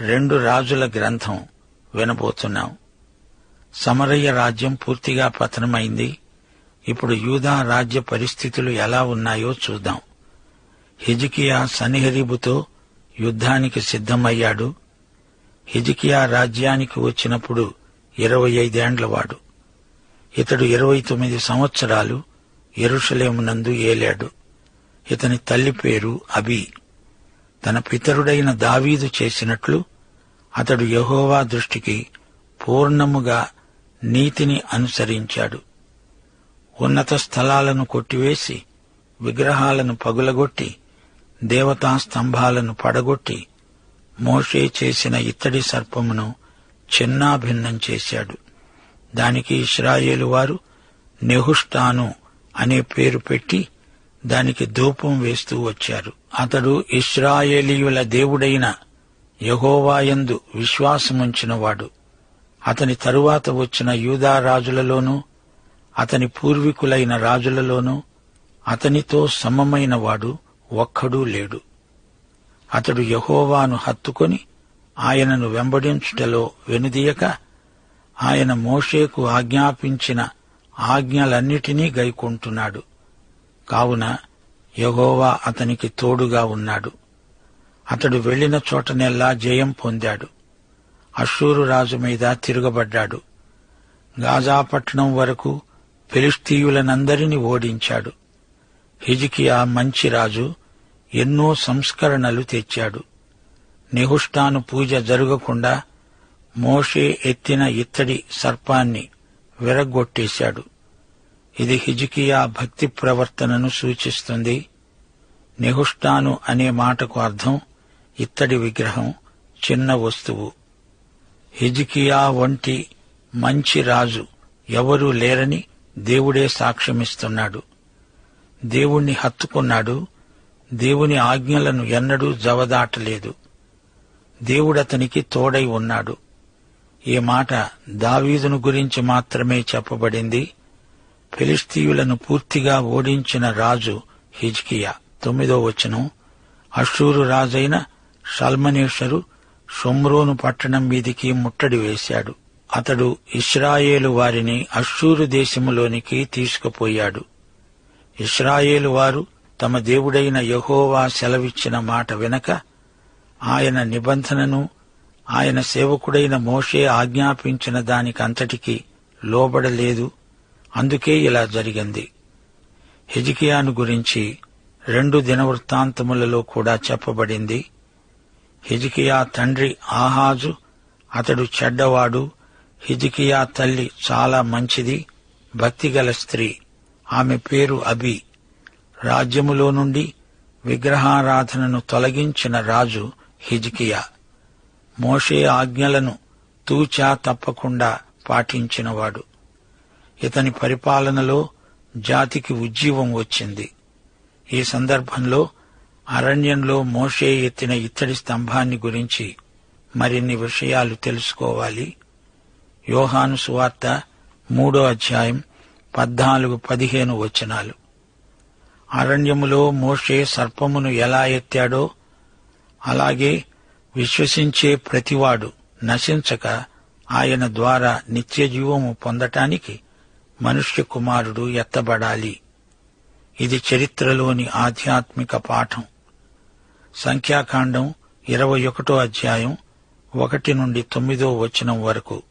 రెండు రాజుల గ్రంథం వినబోతున్నాం. సమరయ్య రాజ్యం పూర్తిగా పతనమైంది. ఇప్పుడు యూదా రాజ్య పరిస్థితులు ఎలా ఉన్నాయో చూద్దాం. హిజికియా సనిహరీబుతో యుద్ధానికి సిద్ధమయ్యాడు. హిజికియా రాజ్యానికి వచ్చినప్పుడు ఇరవై ఐదేండ్లవాడు ఇతడు ఇరవై తొమ్మిది సంవత్సరాలు ఎరుషలేమునందు ఏలాడు. ఇతని తల్లి పేరు అబీ. తన పితరుడైన దావీదు చేసినట్లు అతడు యహోవా దృష్టికి పూర్ణముగా నీతిని అనుసరించాడు. ఉన్నత స్థలాలను కొట్టివేసి విగ్రహాలను పగులగొట్టి దేవతా స్తంభాలను పడగొట్టి మోషే చేసిన ఇత్తడి సర్పమును చిన్నాభిన్నం చేశాడు. దానికి ఇస్రాయేలు వారు నెహుష్టాను అనే పేరు పెట్టి దానికి ధూపం వేస్తూ వచ్చారు. అతడు ఇస్రాయేలీయుల దేవుడైన యహోవాయందు విశ్వాసముంచినవాడు. అతని తరువాత వచ్చిన యూదా రాజులలోనూ అతని పూర్వీకులైన రాజులలోనూ అతనితో సమమైనవాడు ఒక్కడూ లేడు. అతడు యహోవాను హత్తుకొని ఆయనను వెంబడించుటలో వెనుదీయక ఆయన మోషేకు ఆజ్ఞాపించిన ఆజ్ఞలన్నిటినీ గైకొంటున్నాడు. కావున యగోవా అతనికి తోడుగా ఉన్నాడు. అతడు వెళ్ళిన చోటనెల్లా జయం పొందాడు. అషూరు రాజు మీద తిరగబడ్డాడు. గాజాపట్నం వరకు ఫిలిస్తీయులనందరినీ ఓడించాడు. హిజికియా మంచి రాజు ఎన్నో సంస్కరణలు తెచ్చాడు. నిహుష్టాను పూజ జరగకుండా మోషే ఎత్తిన ఇత్తడి సర్పాన్ని విరగ్గొట్టేశాడు. ఇది హిజికియా భక్తి ప్రవర్తనను సూచిస్తుంది. నిహుష్టాను అనే మాటకు అర్థం ఇత్తడి విగ్రహం చిన్న వస్తువు. హిజికియా వంటి మంచి రాజు ఎవరూ లేరని దేవుడే సాక్ష్యమిస్తున్నాడు. దేవుణ్ణి హత్తుకున్నాడు. దేవుని ఆజ్ఞలను ఎన్నడూ జవదాటలేదు. దేవుడతనికి తోడై ఉన్నాడు. ఈ మాట దావీదును గురించి మాత్రమే చెప్పబడింది. ఫిలిస్తీయులను పూర్తిగా ఓడించిన రాజు హిజ్కియా. తొమ్మిదో వచనం. అషూరు రాజైన షల్మనేశ్వరు షొమ్రోను పట్టణం మీదికి ముట్టడి వేశాడు. అతడు ఇస్రాయేలు వారిని అషూరు దేశములోనికి తీసుకుపోయాడు. ఇస్రాయేలు వారు తమ దేవుడైన యహోవా సెలవిచ్చిన మాట వెనక ఆయన నిబంధనను ఆయన సేవకుడైన మోషే ఆజ్ఞాపించిన దానికంతటికీ లోబడలేదు. అందుకే ఇలా జరిగింది. హిజికియాను గురించి రెండు దినవృత్తాంతములలో కూడా చెప్పబడింది. హిజికియా తండ్రి ఆహాజు అతడు చెడ్డవాడు. హిజికియా తల్లి చాలా మంచిది భక్తిగల స్త్రీ. ఆమె పేరు అబి. రాజ్యములో నుండి విగ్రహారాధనను తొలగించిన రాజు హిజికియా. మోషే ఆజ్ఞలను తూచా తప్పకుండా పాటించినవాడు. ఇతని పరిపాలనలో జాతికి ఉజ్జీవం వచ్చింది. ఈ సందర్భంలో అరణ్యంలో మోషే ఎత్తిన ఇత్తడి స్తంభాన్ని గురించి మరిన్ని విషయాలు తెలుసుకోవాలి. యోహాను సువార్త మూడో అధ్యాయం పద్నాలుగు పదిహేను వచనాలు. అరణ్యములో మోషే సర్పమును ఎలా ఎత్తాడో అలాగే విశ్వసించే ప్రతివాడు నశించక ఆయన ద్వారా నిత్యజీవము పొందటానికి మనుష్య కుమారుడు ఎత్తబడాలి. ఇది చరిత్రలోని ఆధ్యాత్మిక పాఠం. సంఖ్యాకాండం ఇరవై ఒకటో అధ్యాయం ఒకటి నుండి తొమ్మిదో వచనం వరకు.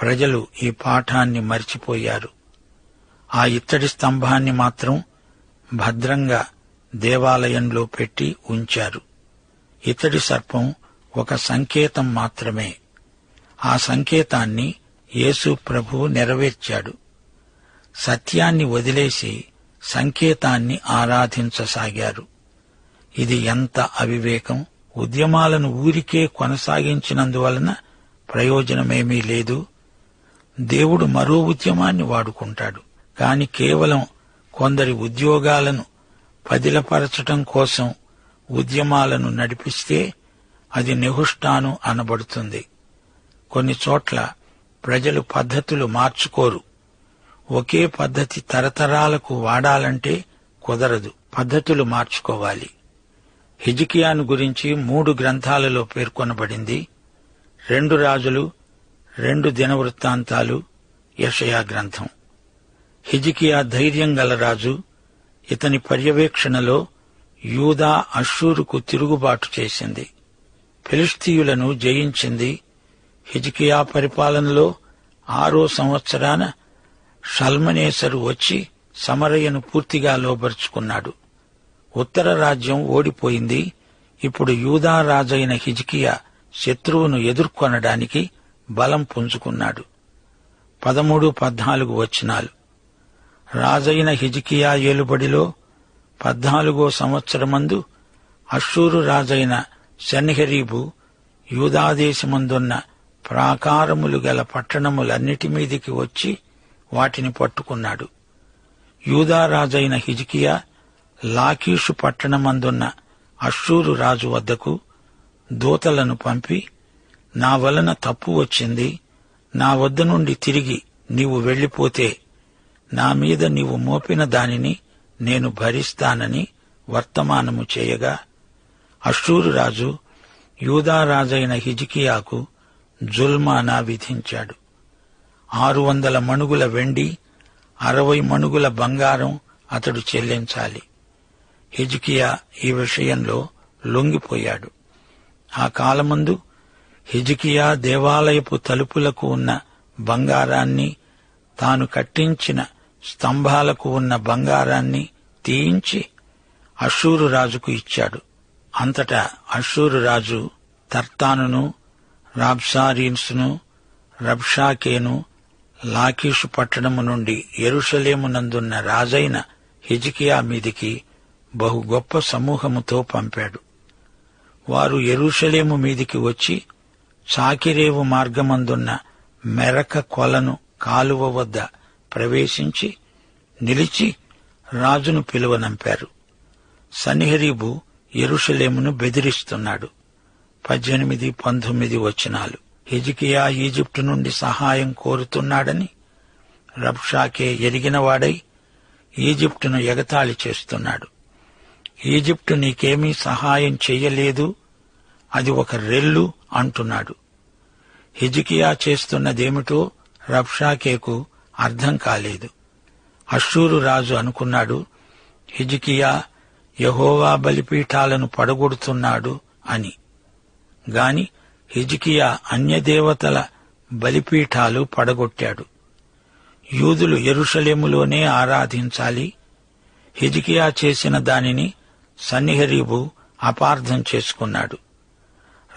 ప్రజలు ఈ పాఠాన్ని మర్చిపోయారు. ఆ ఇత్తడి స్తంభాన్ని మాత్రం భద్రంగా దేవాలయంలో పెట్టి ఉంచారు. ఇతడి సర్పం ఒక సంకేతం మాత్రమే. ఆ సంకేతాన్ని యేసు ప్రభు నెరవేర్చాడు. సత్యాన్ని వదిలేసి సంకేతాన్ని ఆరాధించసాగారు. ఇది ఎంత అవివేకం! ఉద్యమాలను ఊరికే కొనసాగించినందువలన ప్రయోజనమేమీ లేదు. దేవుడు మరో ఉద్యమాన్ని వాడుకుంటాడు. కాని కేవలం కొందరి ఉద్యోగాలను పదిలపరచటం కోసం ఉద్యమాలను నడిపిస్తే అది నిహుష్టాను అనబడుతుంది. కొన్ని చోట్ల ప్రజలు పద్ధతులు మార్చుకోరు. ఒకే పద్ధతి తరతరాలకు వాడాలంటే కుదరదు. పద్ధతులు మార్చుకోవాలి. హిజికియాను గురించి మూడు గ్రంథాలలో పేర్కొనబడింది. రెండు రాజులు రెండు దినవృత్తాంతాలు యషయా గ్రంథం. హిజికియా ధైర్యం గల రాజు ఇతని పర్యవేక్షణలో యూదా అషూరుకు తిరుగుబాటు చేసింది. ఫిలిస్తీయులను జయించింది. హిజికియా పరిపాలనలో ఆరో సంవత్సరాన షల్మనేసరు వచ్చి సమరయ్యను పూర్తిగా లోబరుచుకున్నాడు. ఉత్తర రాజ్యం ఓడిపోయింది. ఇప్పుడు యూదా రాజైన హిజ్కియా శత్రువును ఎదుర్కొనడానికి బలం పుంజుకున్నాడు. పదమూడు పద్నాలుగు వచనాలు. రాజైన హిజ్కియా ఏలుబడిలో పద్నాలుగో సంవత్సరమందు అషూరు రాజైన శన్హెరీబు యూదాదేశమందున్న ప్రాకారములు గల పట్టణములన్నిటి మీదికి వచ్చి వాటిని పట్టుకున్నాడు. యూదారాజైన హిజికియా లాకీషు పట్టణమందున్న అషూరు రాజు వద్దకు దూతలను పంపి నా వలన తప్పు వచ్చింది నా వద్ద నుండి తిరిగి నీవు వెళ్ళిపోతే నా మీద నీవు మోపిన దానిని నేను భరిస్తానని వర్తమానము చేయగా అషూరు రాజు యూదారాజైన హిజికియాకు జుల్మానా విధించాడు. ఆరు వందల మణుగుల వెండి అరవై మణుగుల బంగారం అతడు చెల్లించాలి. హిజ్కియా ఈ విషయంలో లొంగిపోయాడు. ఆ కాలమందు హిజ్కియా దేవాలయపు తలుపులకు ఉన్న బంగారాన్ని తాను కట్టించిన స్తంభాలకు ఉన్న బంగారాన్ని తీయించి అషూరు రాజుకు ఇచ్చాడు. అంతటా అషూరు రాజు తర్తానును రాబ్సారీన్స్ను రబ్షాకేను లాకీషు పట్టణము నుండి ఎరుషలేమునందున్న రాజైన హిజికియా మీదికి బహు గొప్ప సమూహముతో పంపాడు. వారు ఎరుషలేము మీదికి వచ్చి చాకిరేవు మార్గమందున్న మెరక కొలను కాలువ వద్ద ప్రవేశించి నిలిచి రాజును పిలువనంపారు. సనిహరీబు ఎరుషలేమును బెదిరిస్తున్నాడు. పద్దెనిమిది పంతొమ్మిది వచనాలు. హిజికియా ఈజిప్టు నుండి సహాయం కోరుతున్నాడని రబ్షాకే ఎరిగినవాడై ఈజిప్టును ఎగతాళి చేస్తున్నాడు. ఈజిప్టు నీకేమీ సహాయం చెయ్యలేదు అది ఒక రెల్లు అంటున్నాడు. హిజికియా చేస్తున్నదేమిటో రబ్షాకేకు అర్థం కాలేదు. అషూరు రాజు అనుకున్నాడు హిజికియా యహోవా బలిపీఠాలను పడగొడుతున్నాడు అని. గాని హిజికియా అన్యదేవతల బలిపీఠాలు పడగొట్టాడు. యూదులు ఎరుషలేములోనే ఆరాధించాలి. హిజికియా చేసిన దానిని సన్నిహరీబు అపార్థం చేసుకున్నాడు.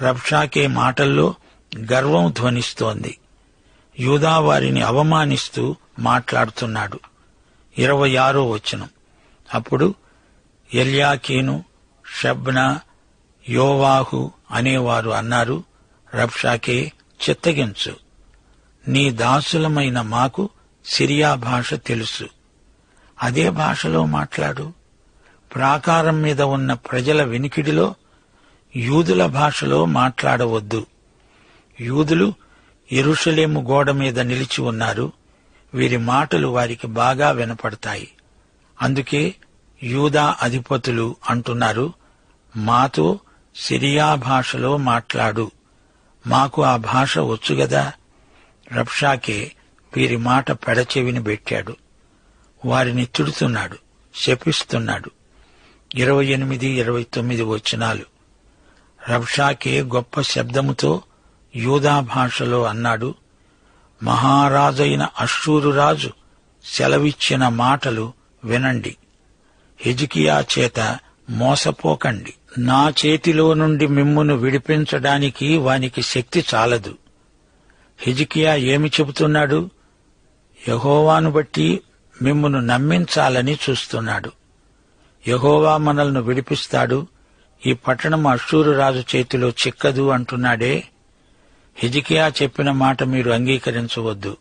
రబ్షాకే మాటల్లో గర్వం ధ్వనిస్తోంది. యూదా వారిని అవమానిస్తూ మాట్లాడుతున్నాడు. ఇరవై ఆరో వచనం. అప్పుడు ఎల్యాకీను షబ్నా యోవాహు అనేవారు అన్నారు రబ్షాకే చిత్తగించు. నీ దాసులమైన మాకు సిరియా భాష తెలుసు. అదే భాషలో మాట్లాడు. ప్రాకారం మీద ఉన్న ప్రజల వినికిడిలో యూదుల భాషలో మాట్లాడవద్దు. యూదులు ఎరుషలేము గోడ మీద నిలిచి ఉన్నారు. వీరి మాటలు వారికి బాగా వినపడతాయి. అందుకే యూదా అధిపతులు అంటున్నారు మాతో సిరియా భాషలో మాట్లాడు. మాకు ఆ భాష వచ్చుగదా రబ్షాకే వీరి మాట పెడచెవిని పెట్టాడు వారిని తిడుతున్నాడు శపిస్తున్నాడు. ఇరవై ఎనిమిది ఇరవై తొమ్మిది వచనాలు. రబ్షాకే గొప్ప శబ్దముతో యూదా భాషలో అన్నాడు మహారాజైన అశ్షూరురాజు సెలవిచ్చిన మాటలు వినండి. హిజికియా చేత మోసపోకండి. నా చేతిలో నుండి మిమ్మును విడిపించడానికి వానికి శక్తి చాలదు. హిజికియా ఏమి చెబుతున్నాడు? యహోవాను బట్టి మిమ్మును నమ్మించాలని చూస్తున్నాడు. యహోవా మనల్ని విడిపిస్తాడు. ఈ పట్టణం అశ్షూరు రాజు చేతిలో చిక్కదు అంటున్నాడే. హిజికియా చెప్పిన మాట మీరు అంగీకరించవద్దు.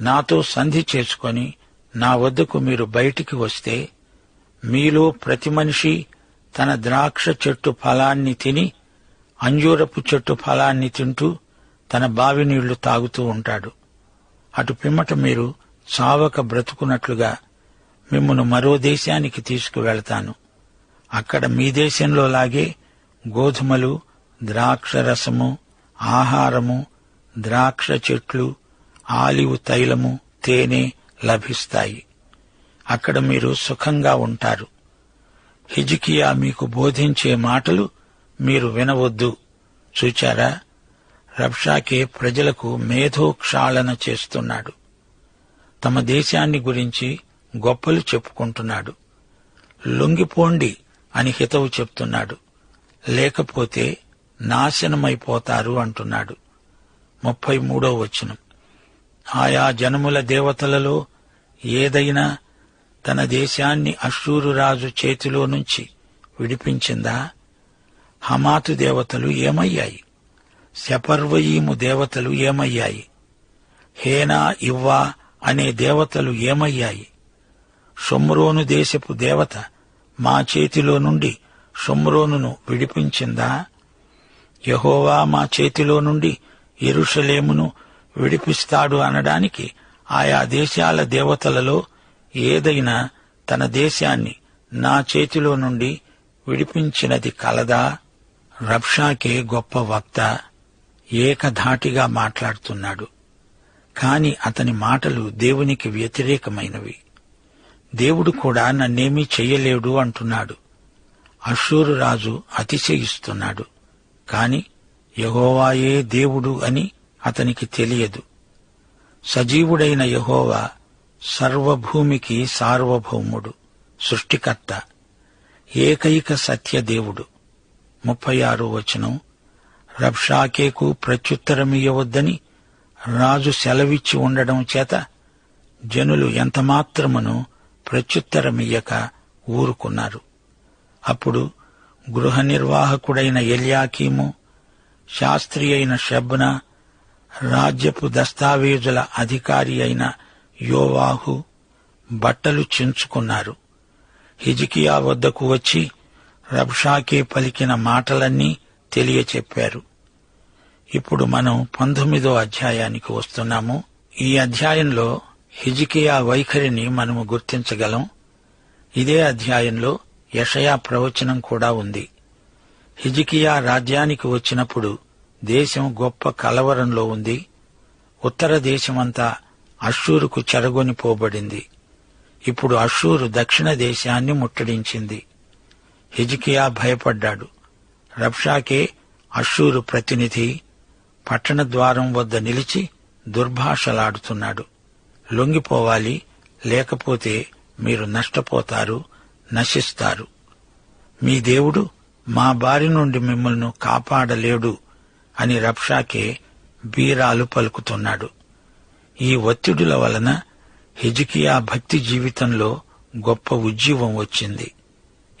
నాతో సంధి చేసుకొని నా వద్దకు మీరు బయటికి వస్తే మీలో ప్రతి మనిషి తన ద్రాక్ష చెట్టు ఫలాన్ని తిని అంజూరపు చెట్టు ఫలాన్ని తింటూ తన బావి నీళ్ళు తాగుతూ ఉంటాడు. అటు పిమ్మట మీరు చావక బ్రతుకున్నట్లుగా మిమ్మను మరో దేశానికి తీసుకువెళతాను. అక్కడ మీ దేశంలో లాగే గోధుమలు ద్రాక్ష రసము ఆహారము ద్రాక్ష చెట్లు ఆలివు తైలము తేనె లభిస్తాయి. అక్కడ మీరు సుఖంగా ఉంటారు. హిజికియా మీకు బోధించే మాటలు మీరు వినవద్దు. చూచారా? రబ్షాకే ప్రజలకు మేధోక్షాళన చేస్తున్నాడు. తమ దేశాన్ని గురించి గొప్పలు చెప్పుకుంటున్నాడు. లొంగిపోండి అని హితవు చెప్తున్నాడు. లేకపోతే నాశనమైపోతారు అంటున్నాడు. ముప్పై మూడో వచనం. ఆయా జనముల దేవతలలో ఏదైనా తన దేశాన్ని అశ్షూరు రాజు చేతిలో నుంచి విడిపించిందా? హమాతు దేవతలు ఏమయ్యాయి? శపర్వయీము దేవతలు ఏమయ్యాయి? హేనా ఇవ్వా అనే దేవతలు ఏమయ్యాయి? షొమ్రోను దేశపు దేవత మా చేతిలో నుండి షొమ్రోనును విడిపించిందా? యహోవా మా చేతిలో నుండి ఎరుషలేమును విడిపిస్తాడు అనడానికి ఆయా దేశాల దేవతలలో ఏదైనా తన దేశాన్ని నా చేతిలో నుండి విడిపించినది కలదా? రబ్షాకే గొప్ప వక్త ఏకధాటిగా మాట్లాడుతున్నాడు. కాని అతని మాటలు దేవునికి వ్యతిరేకమైనవి. దేవుడు కూడా నన్నేమీ చెయ్యలేడు అంటున్నాడు. అషూరు రాజు అతిశయిస్తున్నాడు. కాని యహోవాయే దేవుడు అని అతనికి తెలియదు. సజీవుడైన యహోవా సర్వభూమికి సార్వభౌముడు సృష్టికర్త ఏకైక సత్యదేవుడు. ముప్పై ఆరో వచనం రబ్షాకేకు ప్రత్యుత్తరమియ్యవద్దని రాజు సెలవిచ్చి ఉండడం చేత జనులు ఎంతమాత్రమును ప్రత్యుత్తరమియ్యక ఊరుకున్నారు. అప్పుడు గృహ నిర్వాహకుడైన ఎల్యాకీము శాస్త్రి అయిన షబ్న రాజ్యపు దస్తావేజుల అధికారి అయిన యోవాహు బట్టలు చించుకున్నారు. హిజికియా వద్దకు వచ్చి రబ్షాకే పలికిన మాటలన్నీ తెలియచెప్పారు. ఇప్పుడు మనం పంతొమ్మిదో అధ్యాయానికి వస్తున్నాము. ఈ అధ్యాయంలో హిజికియా వైఖరిని మనము గుర్తించగలం. ఇదే అధ్యాయంలో యషయా ప్రవచనం కూడా ఉంది. హిజికియా రాజ్యానికి వచ్చినప్పుడు దేశం గొప్ప కలవరంలో ఉంది. ఉత్తర దేశమంతా అషూరుకు చెరగొనిపోబడింది ఇప్పుడు అషూరు దక్షిణ దేశాన్ని ముట్టడించింది. హిజికియా భయపడ్డాడు. రబ్షాకే అషూరు ప్రతినిధి పట్టణ ద్వారం వద్ద నిలిచి దుర్భాషలాడుతున్నాడు. లొంగిపోవాలి లేకపోతే మీరు నష్టపోతారు నశిస్తారు. మీ దేవుడు మా బారి నుండి మిమ్మల్ని కాపాడలేడు అని రబ్షాకే బీరాలు పలుకుతున్నాడు. ఈ ఒత్తిడుల వలన హిజికియా భక్తి జీవితంలో గొప్ప ఉజ్జీవం వచ్చింది.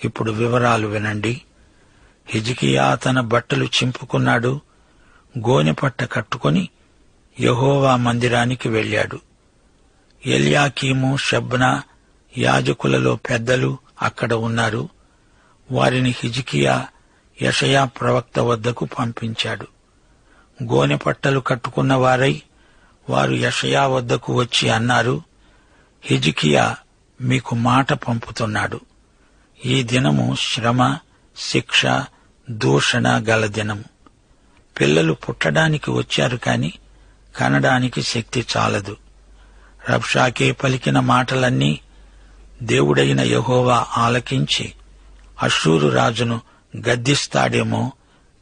ఇప్పుడు వివరాలు వినండి. హిజికియా తన బట్టలు చింపుకున్నాడు. గోనెపట్ట కట్టుకొని యహోవా మందిరానికి వెళ్ళాడు. ఎలియాకీము షబ్నా యాజకులలో పెద్దలు అక్కడ ఉన్నారు. వారిని హిజికియా యషయా ప్రవక్త వద్దకు పంపించాడు. గోనెపట్టలు కట్టుకున్న వారై వారు యషయా వద్దకు వచ్చి అన్నారు హిజికియా మీకు మాట పంపుతున్నాడు. ఈ దినము శ్రమ శిక్ష దూషణ గల దినము. పిల్లలు పుట్టడానికి వచ్చారు కాని కనడానికి శక్తి చాలదు. రబ్షాకే పలికిన మాటలన్నీ దేవుడైన యహోవా ఆలకించి అశూరు రాజును గద్దిస్తాడేమో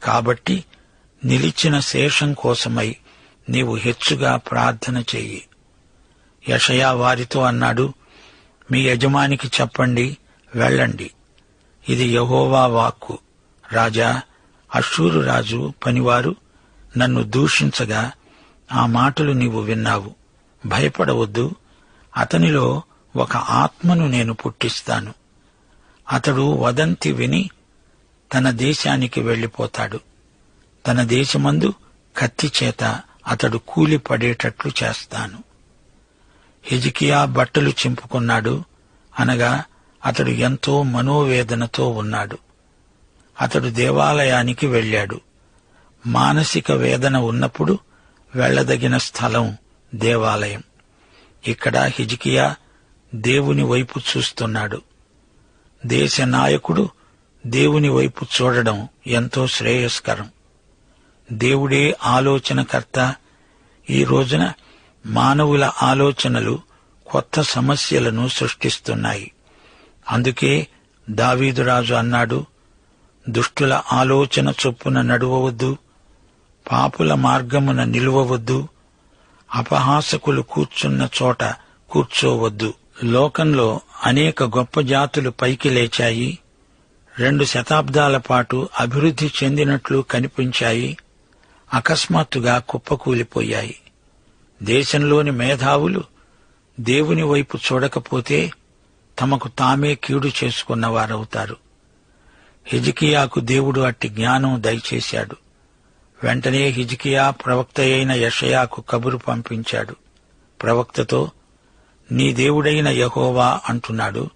కాబట్టి నిలిచిన శేషం కోసమై నీవు హెచ్చుగా ప్రార్థన చెయ్యి. యషయా వారితో అన్నాడు మీ యజమానికి చెప్పండి వెళ్ళండి. ఇది యహోవా వాక్కు. రాజా అషూరు రాజు పనివారు నన్ను దూషించగా ఆ మాటలు నీవు విన్నావు. భయపడవద్దు అతనిలో ఒక ఆత్మను నేను పుట్టిస్తాను. అతడు వదంతి విని తన దేశానికి వెళ్ళిపోతాడు తన దేశమందు కత్తి చేత అతడు కూలి పడేటట్లు చేస్తాను. హిజికియా బట్టలు చింపుకున్నాడు. అనగా అతడు ఎంతో మనోవేదనతో ఉన్నాడు. అతడు దేవాలయానికి వెళ్ళాడు. మానసిక వేదన ఉన్నప్పుడు వెళ్ళదగిన స్థలం దేవాలయం. ఇక్కడ హిజికియా దేవుని వైపు చూస్తున్నాడు. దేశ నాయకుడు దేవుని వైపు చూడడం ఎంతో శ్రేయస్కరం. దేవుడే ఆలోచనకర్త. ఈ రోజున మానవుల ఆలోచనలు కొత్త సమస్యలను సృష్టిస్తున్నాయి. అందుకే దావీదురాజు అన్నాడు దుష్టుల ఆలోచన చొప్పున నడువవద్దు పాపుల మార్గమున నిలువవద్దు అపహాసకులు కూర్చున్న చోట కూర్చోవద్దు. లోకంలో అనేక గొప్ప జాతులు పైకి లేచాయి రెండు శతాబ్దాల పాటు అభివృద్ధి చెందినట్లు కనిపించాయి. అకస్మాత్తుగా కుప్పకూలిపోయాయి. దేశంలోని మేధావులు దేవుని వైపు చూడకపోతే తమకు తామే కీడు చేసుకున్నవారవుతారు హిజికియాకు దేవుడు అట్టి జ్ఞానం దయచేశాడు. వెంటనే హిజికియా ప్రవక్త అయిన యషయాకు కబురు పంపించాడు. ప్రవక్తతో నీ దేవుడైన యహోవా అంటున్నాడు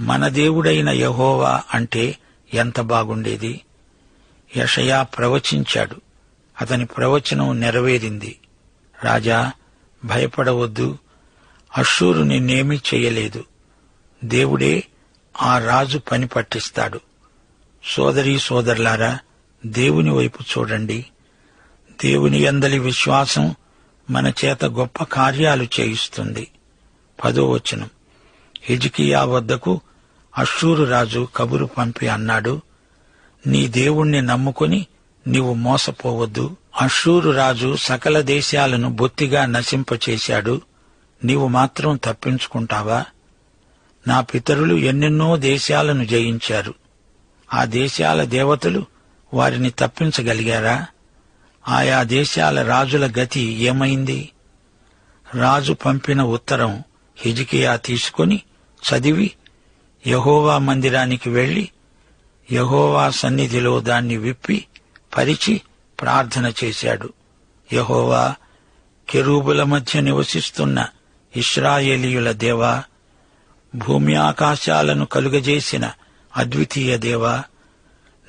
మన దేవుడైన యహోవా అంటే ఎంత బాగుండేది? యషయా ప్రవచించాడు. అతని ప్రవచనం నెరవేరింది. రాజా భయపడవద్దు. అశ్షూరు నిన్నేమీ చేయలేదు. దేవుడే ఆ రాజు పని పట్టిస్తాడు. సోదరీ సోదరులారా దేవుని వైపు చూడండి. దేవుని అందలి విశ్వాసం మన చేత గొప్ప కార్యాలు చేయిస్తుంది. పదో వచనం. హిజ్కియా వద్దకు అశ్షూరు రాజు కబురు పంపి అన్నాడు నీ దేవుణ్ణి నమ్ముకొని నీవు మోసపోవద్దు. అషూరు రాజు సకల దేశాలను బొత్తిగా నశింపచేశాడు. నీవు మాత్రం తప్పించుకుంటావా? నా పితరులు ఎన్నెన్నో దేశాలను జయించారు. ఆ దేశాల దేవతలు వారిని తప్పించగలిగారా? ఆయా దేశాల రాజుల గతి ఏమైంది? రాజు పంపిన ఉత్తరం హిజికియా తీసుకొని చదివి యహోవా మందిరానికి వెళ్ళి యహోవా సన్నిధిలో దాన్ని విప్పి పరిచి ప్రార్థన చేశాడు. యహోవా కెరూబుల మధ్య నివసిస్తున్న ఇస్రాయేలీయుల దేవా భూమి ఆకాశాలను కలుగజేసిన అద్వితీయ దేవా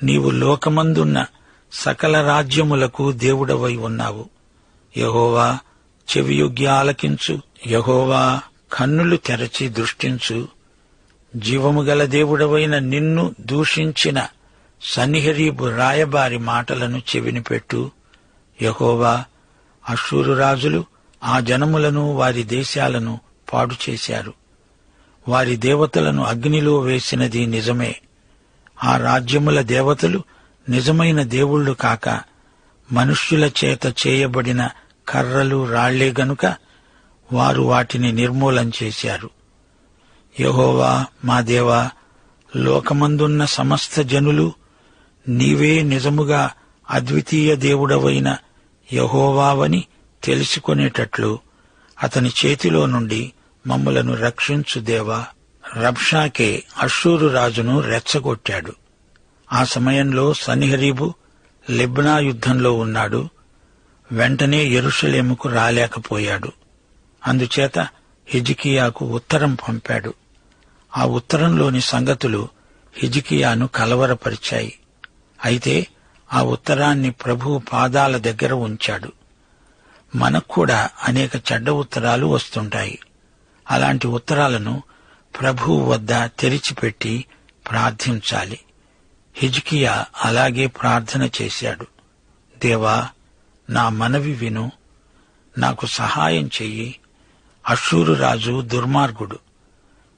నీవు లోకమందున్న సకల రాజ్యములకు దేవుడవై ఉన్నావు. యహోవా చెవియుగ్గి ఆలకించు. యహోవా కన్నులు తెరచి దృష్టించు. జీవము గల దేవుడవైన నిన్ను దూషించిన సన్నిహరీబు రాయబారి మాటలను చెవినిపెట్టు. యహోవా అశూరు రాజులు ఆ జనములను వారి దేశాలను పాడు చేశారు. వారి దేవతలను అగ్నిలో వేసినది నిజమే. ఆ రాజ్యముల దేవతలు నిజమైన దేవుళ్ళు కాక మనుష్యుల చేత చేయబడిన కర్రలు రాళ్ళే గనుక వారు వాటిని నిర్మూలం చేశారు. యహోవా మా దేవా లోకమందున్న సమస్త జనులు నీవే నిజముగా అద్వితీయ దేవుడవైన యహోవావని తెలుసుకునేటట్లు అతని చేతిలో నుండి మమ్మలను రక్షించు దేవా. రబ్షాకే అషూరు రాజును రెచ్చగొట్టాడు. ఆ సమయంలో సనిహరీబు లిబ్నా యుద్ధంలో ఉన్నాడు. వెంటనే ఎరుషలేముకు రాలేకపోయాడు. అందుచేత హిజికియాకు ఉత్తరం పంపాడు. ఆ ఉత్తరంలోని సంగతులు హిజికియాను కలవరపరిచాయి. అయితే ఆ ఉత్తరాన్ని ప్రభు పాదాల దగ్గర ఉంచాడు. మనకు కూడా అనేక చెడ్డ ఉత్తరాలు వస్తుంటాయి. అలాంటి ఉత్తరాలను ప్రభువు వద్ద తెరిచిపెట్టి ప్రార్థించాలి. హిజ్కియా అలాగే ప్రార్థన చేశాడు. దేవా నా మనవి విను. నాకు సహాయం చెయ్యి. అషూరు రాజు దుర్మార్గుడు.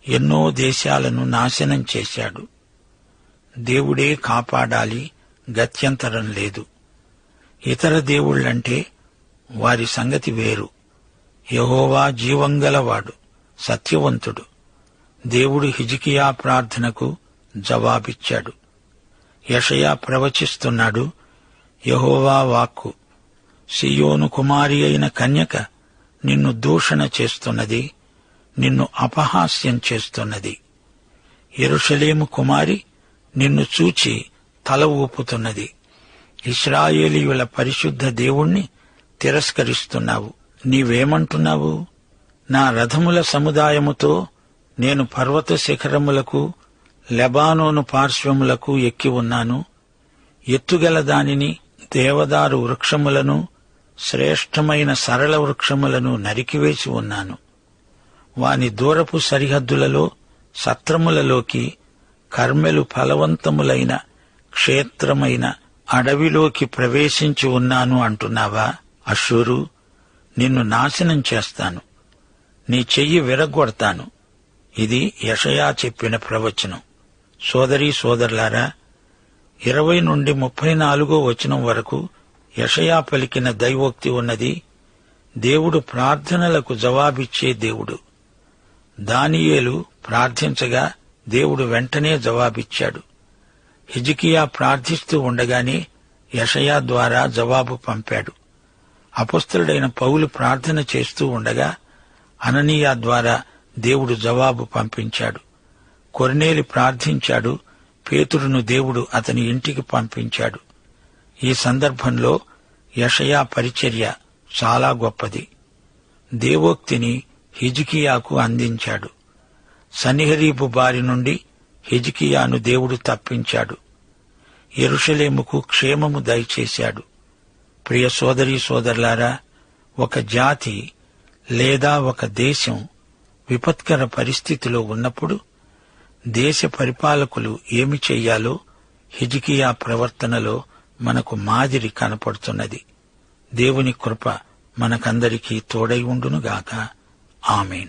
ఎన్నో దేశాలను నాశనం చేశాడు. దేవుడే కాపాడాలి. గత్యంతరం లేదు. ఇతర దేవుళ్ళంటే వారి సంగతి వేరు. యహోవా జీవంగలవాడు సత్యవంతుడు. దేవుడు హిజికియా ప్రార్థనకు జవాబిచ్చాడు. యషయా ప్రవచిస్తున్నాడు యహోవా వాక్కు సియోను కుమారి అయిన కన్యక నిన్ను దూషణ చేస్తున్నది నిన్ను అపహాస్యం చేస్తున్నది. ఎరుషలేము కుమారి నిన్ను చూచి తల ఊపుతున్నది. ఇస్రాయేలీయుల పరిశుద్ధ దేవుణ్ణి తిరస్కరిస్తున్నావు. నీవేమంటున్నావు? నా రథముల సముదాయముతో నేను పర్వత శిఖరములకు లెబానోను పార్శ్వములకు ఎక్కి ఉన్నాను. ఎత్తుగల దానిని దేవదారు వృక్షములను శ్రేష్టమైన సరళ వృక్షములను నరికివేసి ఉన్నాను. వాని దూరపు సరిహద్దులలో సత్రములలోకి కర్మెలు ఫలవంతములైన క్షేత్రమైన అడవిలోకి ప్రవేశించి ఉన్నాను అంటున్నావా? అశ్వరు నిన్ను నాశనం చేస్తాను. నీ చెయ్యి విరగొడతాను ఇది యషయా చెప్పిన ప్రవచనం. సోదరీ సోదరులారా ఇరవై నుండి ముప్పై నాలుగో వచనం వరకు యషయా పలికిన దైవోక్తి ఉన్నది దేవుడు ప్రార్థనలకు జవాబిచ్చే దేవుడు. దానియేలు ప్రార్థించగా దేవుడు వెంటనే జవాబిచ్చాడు. హిజికియా ప్రార్థిస్తూ ఉండగానే యషయా ద్వారా జవాబు పంపాడు. అపస్తుడైన పౌలు ప్రార్థన చేస్తూ ఉండగా అననీయా ద్వారా దేవుడు జవాబు పంపించాడు. కొర్నేలి ప్రార్థించాడు పేతురును దేవుడు అతని ఇంటికి పంపించాడు. ఈ సందర్భంలో యషయా పరిచర్య చాలా గొప్పది. దేవోక్తిని హిజికియాకు అందించాడు. సన్నిహరీపు బారి నుండి హిజికియాను దేవుడు తప్పించాడు. ఎరుషలేముకు క్షేమము దయచేశాడు. ప్రియ సోదరీ సోదరులారా ఒక జాతి లేదా ఒక దేశం విపత్కర పరిస్థితిలో ఉన్నప్పుడు దేశ పరిపాలకులు ఏమి చెయ్యాలో హిజికియా ప్రవర్తనలో మనకు మాదిరి కనపడుతున్నది. దేవుని కృప మనకందరికీ తోడై ఉండునుగాక. ఆమెన్.